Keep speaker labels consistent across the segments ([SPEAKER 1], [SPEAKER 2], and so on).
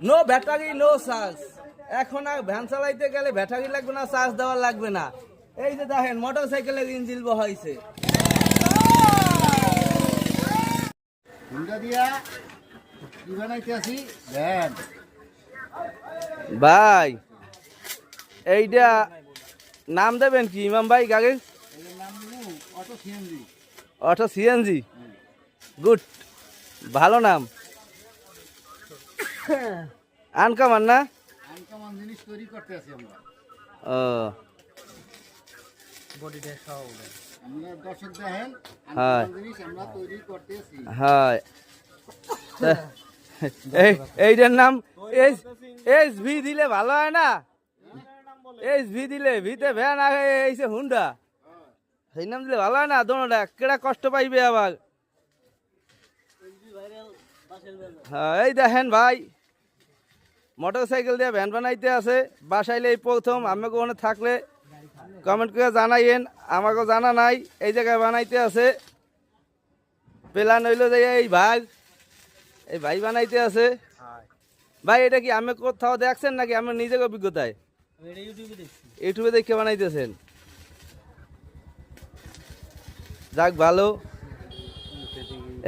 [SPEAKER 1] No battery no charge. এখন আর van চালাইতে গেলে ব্যাটারি লাগবে না চার্জ দেওয়া লাগবে না। এই যে দেখেন মোটর সাইকেলের ইঞ্জিল বহাইছে ভাই এইটা নাম দেবেন কি? ইমাম ভাই
[SPEAKER 2] দিলু auto CNG.
[SPEAKER 1] Auto CNG. Good. ভালো নাম। আনকামান না?
[SPEAKER 2] আনকমন জিনিস তৈরি করতে আসি আমরা।
[SPEAKER 1] ও।
[SPEAKER 2] আমরা দর্শক দেখেন
[SPEAKER 1] হ্যাঁ।
[SPEAKER 2] আনকমন জিনিস আমরা তৈরি করতে
[SPEAKER 1] হয়। তা- এই এইটার নাম এইচ এইচ ভি দিলে ভালো হয় না? এইচ ভি দিলে ভিতে ভ্যান আগে এইছে হুন্ডা। সেই নাম দিলে ভালো হয় না? দোনোটা কেডা কষ্ট পাইবে আবার? হ্যাঁ এই দেখেন ভাই। মোটর সাইকেল দিয়ে ভ্যান বানাইতে আছে। বাসাইলে এই প্রথম আমি কোনো থাকলে কমেন্ট করে জানাইয়েন। আমাকেও জানা নাই এই জায়গায় বানাইতে আছে। প্ল্যান হইল যে এই ভাই এই ভাই বানাইতে আছে। ভাই এটা কি আমি কোথাও দেখছেন নাকি? আমার নিজের অভিজ্ঞতায়? ইউটিউবে দেখে বানাইতেছেন। যাক ভালো।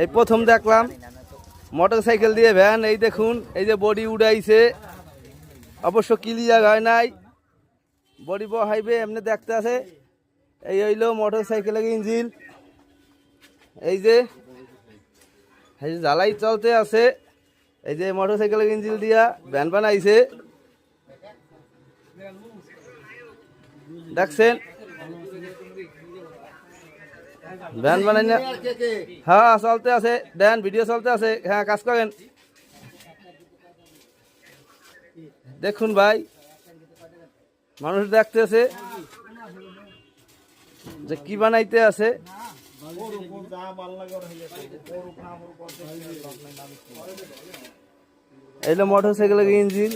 [SPEAKER 1] এই প্রথম দেখলাম। মোটর সাইকেল দিয়ে ভ্যান, এই দেখুন, এই যে বডি উড়াইছে। অবশ্য ক্লিয়ার হয় নাই। বডি বহাইবে এমনি দেখতে আছে। এই হইল মোটর সাইকেলের ইঞ্জিন। এই যে এই যে জ্বালাই চলতে আছে। এই যে মোটর সাইকেলের ইঞ্জিন দিয়া ভ্যান বানাইছে। দেখছেন? ভ্যান বানাই না। হ্যাঁ চলতে আছে। দেন ভিডিও চলতে আছে। হ্যাঁ কাজ করেন। দেখুন ভাই মানুষ দেখতেছে যে কি বানাইতে আছে। এইলো মোটর সাইকেলের ইঞ্জিন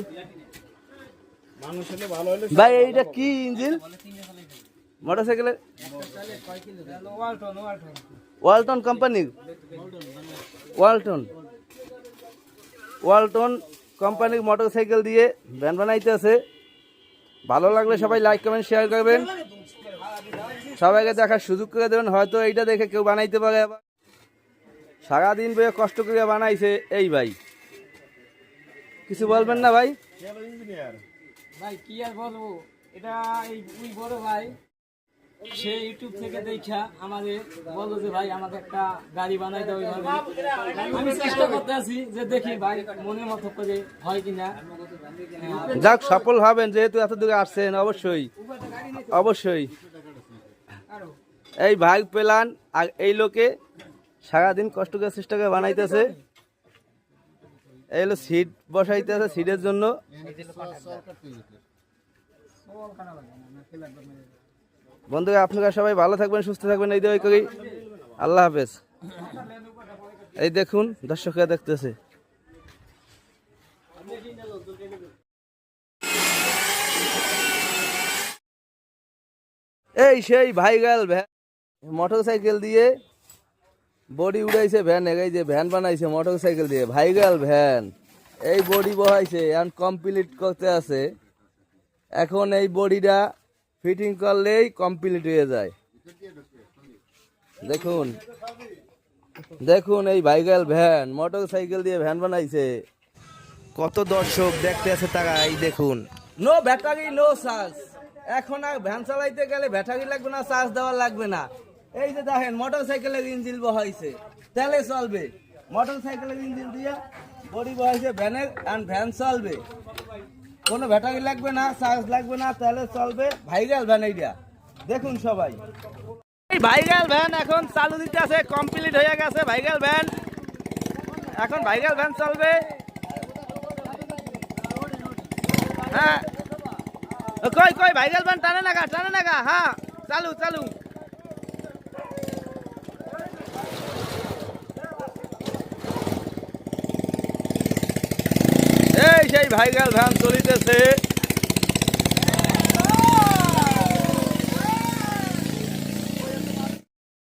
[SPEAKER 1] ভাই এইটা কি ইঞ্জিন মোটর সাইকেলের ওয়ালটন। কোম্পানির ওয়ালটন। ওয়ালটন কোম্পানির মোটর সাইকেল দিয়ে ভ্যান বানাইতে আছে। ভালো লাগলে সবাই লাইক কমেন্ট শেয়ার করবেন। সবাইকে দেখার সুযোগ করে দেবেন। হয়তো এইটা দেখে কেউ বানাইতে পারে আবার। সারাদিন বয়ে কষ্ট করে বানাইছে এই ভাই। কিছু বলবেন না ভাই?
[SPEAKER 3] ভাই কি আর বলব? এটা এই ওই বড় ভাই। সে ইউটিউব থেকে দেখা আমাদের, বলল যে ভাই আমাকে একটা গাড়ি বানাই দাও আমি চেষ্টা করতে আছি যে দেখি ভাই মনের মতো করে হয় কিনা।
[SPEAKER 1] যাক, সফল হবেন, যেহেতু এত দূরে আসছেন, অবশ্যই। অবশ্যই। এই ভাগ পেলান, আর এই লোকে সারাদিন কষ্ট করে চেষ্টা করে বানাইতেছে। এই হলো সিট বসাইতেছে সিটের জন্য। বন্ধুরা আপনারা সবাই ভালো থাকবেন, সুস্থ থাকবেন, এই দিয়ে করি। আল্লাহ হাফেজ। এই দেখুন, দর্শকরা দেখতেছে। এই সেই ভাইগাল ভ্যান মোটর সাইকেল দিয়ে বডি উড়াইছে ভ্যান, এই যে ভ্যান বানাইছে মোটর সাইকেল দিয়ে ভাই ভাইগাল ভ্যান। এই বডি বহাইছে, এখন কমপ্লিট করতে আছে। এখন এই বডিটা ফিটিং করলেই কমপ্লিট হয়ে যায়। দেখুন। দেখুন এই ভাইগাল ভ্যান মোটর সাইকেল দিয়ে ভ্যান বানাইছে। কত দর্শক দেখতে আছে তারা এই দেখুন। নো ব্যাটারি নো চার্জ এখন আর ভ্যান চালাইতে গেলে ব্যাটারি লাগবে না চার্জ দেওয়া লাগবে না। এই যে দেখেন মোটর সাইকেলের ইঞ্জিন বহাইছে। তেলে চলবে। মোটর সাইকেলের ইঞ্জিন দিয়ে বডি বহাইছে ভ্যানের অ্যান্ড ভ্যান চলবে। কোনো ব্যাটারি লাগবে না, চার্জ লাগবে না তেলে চলবে ভাইরাল ভ্যান এইটা। দেখুন সবাই। ভাইরাল ভ্যান এখন চালু দিতে আছে কমপ্লিট হয়ে গেছে ভাইরাল ভ্যান এখন ভাইরাল ভ্যান চলবে। হ্যাঁ। কই কই ভাইরাল ভ্যান টানে নাগা টানে নাগা হ্যাঁ চালু চালু এই সেই ভাইরাল ধান চলিতেছে।